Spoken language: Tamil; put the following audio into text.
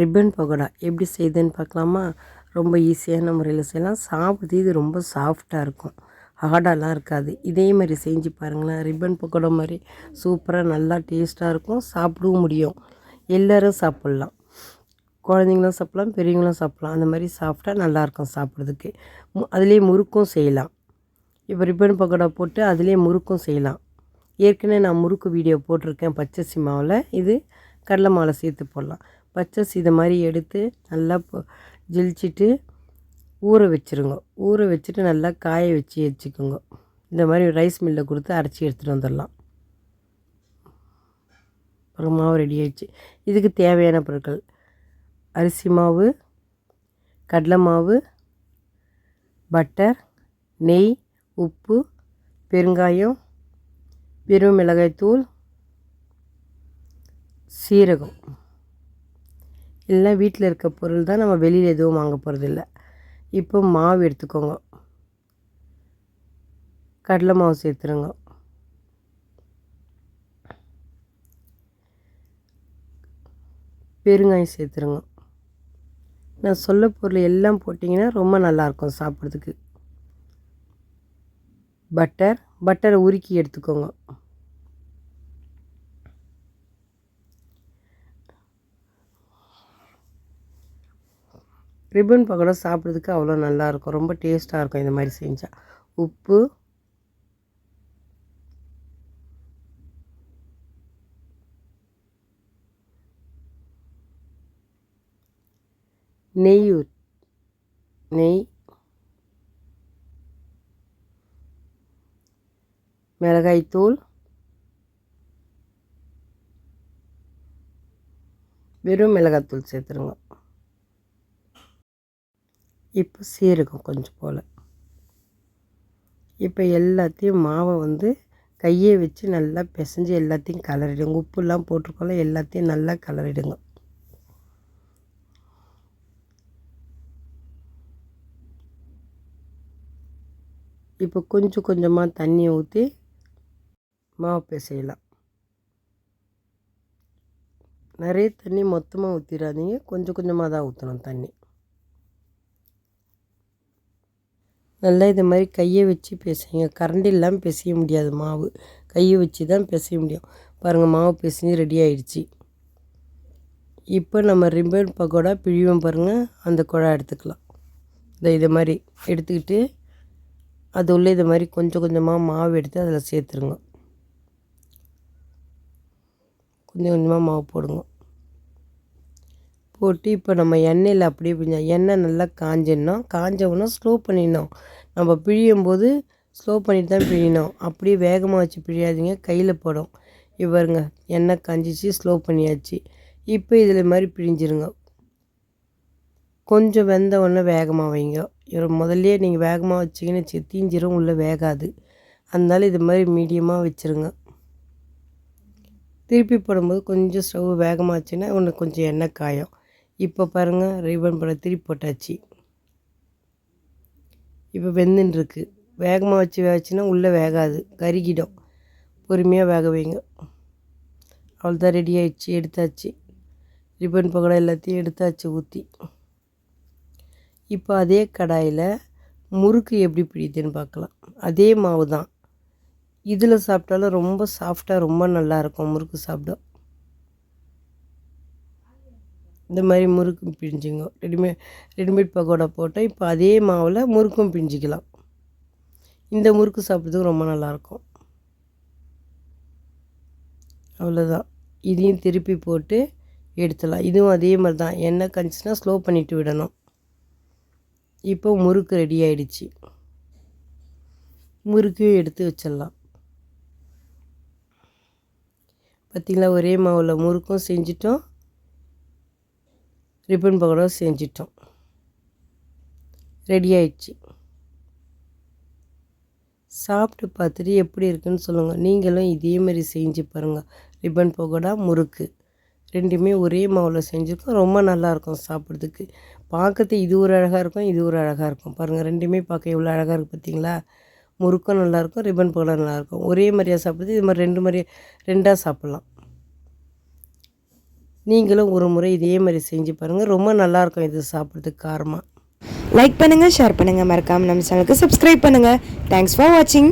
ரிப்பன் பகோடா எப்படி செய்யுதுன்னு பார்க்கலாமா? ரொம்ப ஈஸியான முறையில் செய்யலாம். சாப்பிட்டு இது ரொம்ப சாஃப்டாக இருக்கும். ஹார்டாலாம் இருக்காது. இதே மாதிரி செஞ்சு பாருங்களேன். ரிப்பன் பக்கோடா மாதிரி சூப்பராக நல்லா டேஸ்ட்டாக இருக்கும். சாப்பிடவும் முடியும். எல்லோரும் சாப்பிட்லாம். குழந்தைங்களும் சாப்பிட்லாம் பெரியவங்களும் சாப்பிட்லாம். அந்த மாதிரி சாப்பிட்டா நல்லாயிருக்கும் சாப்பிட்றதுக்கு. மு அதுலேயே முறுக்கும் செய்யலாம். இப்போ ரிப்பன் பக்கோடா போட்டு அதுலேயே முறுக்கும் செய்யலாம். ஏற்கனவே நான் முறுக்கு வீடியோ போட்டிருக்கேன் பச்சரிசி மாவில். இது கடலை மாவில் சேர்த்து போடலாம். பச்சரிசி இதை மாதிரி எடுத்து நல்லா பொ- ஜெலிச்சிட்டு ஊற வச்சுருங்க. ஊற வச்சுட்டு நல்லா காய வச்சு வச்சுக்கோங்க. இந்த மாதிரி ரைஸ் மில்லில் கொடுத்து அரைச்சி எடுத்துகிட்டு வந்துடலாம். அப்புறம் மாவு ரெடி ஆயிடுச்சு. இதுக்கு தேவையான பொருட்கள். அரிசி மாவு கடலை மாவு பட்டர் நெய் உப்பு பெருங்காயம் வெறும் மிளகாய்த்தூள் சீரகம். எல்லாம் வீட்டில் இருக்க பொருள் தான் நம்ம வெளியில் எதுவும் வாங்க போகிறதில்ல இப்போ மாவு எடுத்துக்கோங்க. கடலை மாவு சேர்த்துருங்க. பெருங்காயம் சேர்த்துருங்க. நான் சொல்ல பொருள் எல்லாம் போட்டிங்கன்னா ரொம்ப நல்லாயிருக்கும் சாப்பிட்றதுக்கு. பட்டர் பட்டரை உருக்கி எடுத்துக்கோங்க. ரிப்பன் பக்கோடா சாப்பிட்றதுக்கு அவ்வளோ நல்லாயிருக்கும். ரொம்ப டேஸ்ட்டாக இருக்கும் இந்த மாதிரி செஞ்சால் உப்பு. நெய் நெய். மிளகாய்த்தூள் வெறும் மிளகாய்த்தூள் சேர்த்துருங்க. இப்போ சீரகம் கொஞ்சம் போல். இப்போ எல்லாத்தையும் மாவை வந்து கையை வச்சு நல்லா பிசைஞ்சு எல்லாத்தையும் கலரிடுங்க. உப்புலாம் போட்டிருக்கோம்ல எல்லாத்தையும் நல்லா கலரிடுங்க. இப்போ கொஞ்சம் கொஞ்சமாக தண்ணியை ஊற்றி மாவு பிசையலாம். நிறைய தண்ணி மொத்தமாக ஊற்றிடாதீங்க கொஞ்சம் கொஞ்சமாக தான் ஊற்றணும் தண்ணி. நல்லா இது மாதிரி கையை வச்சு பிசைங்க. கரண்டி இல்லாமல் பிசைய முடியாது. மாவு. கையை வச்சு தான் பிசைய முடியும். பாருங்கள் மாவு பிசைஞ்சு ரெடி ஆயிடுச்சு. இப்போ நம்ம ரிப்பன் பக்கோடா பிழிவோம் பாருங்கள் அந்த குழா எடுத்துக்கலாம். இந்த இது மாதிரி எடுத்துக்கிட்டு அது உள்ளே இது மாதிரி கொஞ்சம் கொஞ்சமாக மாவு எடுத்து அதில் சேர்த்துருங்க. கொஞ்சம் கொஞ்சமாக மாவு போடுங்க. போட்டு இப்போ நம்ம எண்ணெயில் அப்படியே பிழிஞ்சோம் எண்ணெய் நல்லா காஞ்சிடணும் காஞ்சவுடனே ஸ்லோ பண்ணிடணும். நம்ம பிழியும் போது ஸ்லோ பண்ணிட்டு தான் பிழியணும். அப்படியே வேகமாக வச்சு பிழியாதீங்க. கையில் படும். இவருங்க எண்ணெய் காஞ்சிச்சு ஸ்லோ பண்ணியாச்சு. இப்போ இதில் மாதிரி பிழிஞ்சிருங்க. கொஞ்சம் வெந்த உடனே வேகமாக வைங்க. இவர் முதல்லையே நீங்கள் வேகமாக வச்சிங்கன்னு வச்சு தீஞ்சிரும் உள்ளே வேகாது. அதனால இது மாதிரி மீடியமாக வச்சுருங்க. திருப்பி போடும்போது கொஞ்சம் ஸ்டவ் வேகமாக வச்சுன்னா ஒன்று கொஞ்சம் எண்ணெய் காயும். இப்போ பாருங்கள் ரிப்பன் படம் திருப்பி போட்டாச்சு. இப்போ வெந்துன்ட்ருக்கு வேகமாக வச்சு வேகச்சுன்னா உள்ளே வேகாது. கருகிடும். பொறுமையாக வேக வைங்க. அவ்வளோதான் ரெடி ஆகிடுச்சு எடுத்தாச்சு. ரிப்பன் பக்கோடா எல்லாத்தையும் எடுத்தாச்சு ஊற்றி இப்போ அதே கடாயில் முறுக்கு எப்படி பிடிக்குதுன்னு பார்க்கலாம் அதே மாவு தான் இதில் சாப்பிட்டாலும் ரொம்ப சாஃப்டாக ரொம்ப நல்லாயிருக்கும் முறுக்கு சாப்பிட. இந்த மாதிரி முறுக்கு பிழிஞ்சுங்க. ரெடிமேட் ரெடிமேட் பக்கோடா போட்டால் இப்போ அதே மாவில் முறுக்கும் பிழிஞ்சிக்கலாம். இந்த முறுக்கு சாப்பிட்றதுக்கு ரொம்ப நல்லாயிருக்கும் அவ்வளோதான் இதையும் திருப்பி போட்டு எடுத்துடலாம். இதுவும் அதே மாதிரி தான் எண்ணெய் கஞ்சினா ஸ்லோ பண்ணிவிட்டு விடணும். இப்போ முறுக்கு ரெடி ஆகிடுச்சி முறுக்கையும் எடுத்து வச்சிடலாம். பார்த்திங்களா ஒரே மாவில் முறுக்கும் செஞ்சிட்டோம். ரிப்பன் பக்கோடாவும் செஞ்சிட்டோம். ரெடி ஆயிடுச்சு. சாப்பிட்டு பார்த்துட்டு எப்படி இருக்குன்னு சொல்லுங்கள் நீங்களும் இதே மாதிரி செஞ்சு பாருங்கள் ரிப்பன் பகோடா முறுக்கு. ரெண்டுமே ஒரே மாவில் செஞ்சுருக்கோம். ரொம்ப நல்லாயிருக்கும் சாப்பிட்றதுக்கு. பார்க்கறது இது ஒரு அழகாக இருக்கும் இது ஒரு அழகாக இருக்கும். பாருங்கள் ரெண்டுமே பார்க்க எவ்வளோ அழகாக இருக்குது பார்த்தீங்களா? முறுக்கும் நல்லாயிருக்கும் ரிப்பன் பகோடா நல்லாயிருக்கும் ஒரே மாதிரியாக சாப்பிட்றது இது மாதிரி ரெண்டு மாதிரி ரெண்டாக சாப்பிட்லாம். நீங்களும் ஒரு முறை இதே மாதிரி செஞ்சு பாருங்கள் ரொம்ப நல்லாயிருக்கும் இது சாப்பிட்றதுக்கு காரமாக லைக் பண்ணுங்கள் ஷேர் பண்ணுங்கள் மறக்காமல் நம்ம சேனலுக்கு சப்ஸ்கிரைப் பண்ணுங்கள் தேங்க்ஸ் ஃபார் வாட்சிங்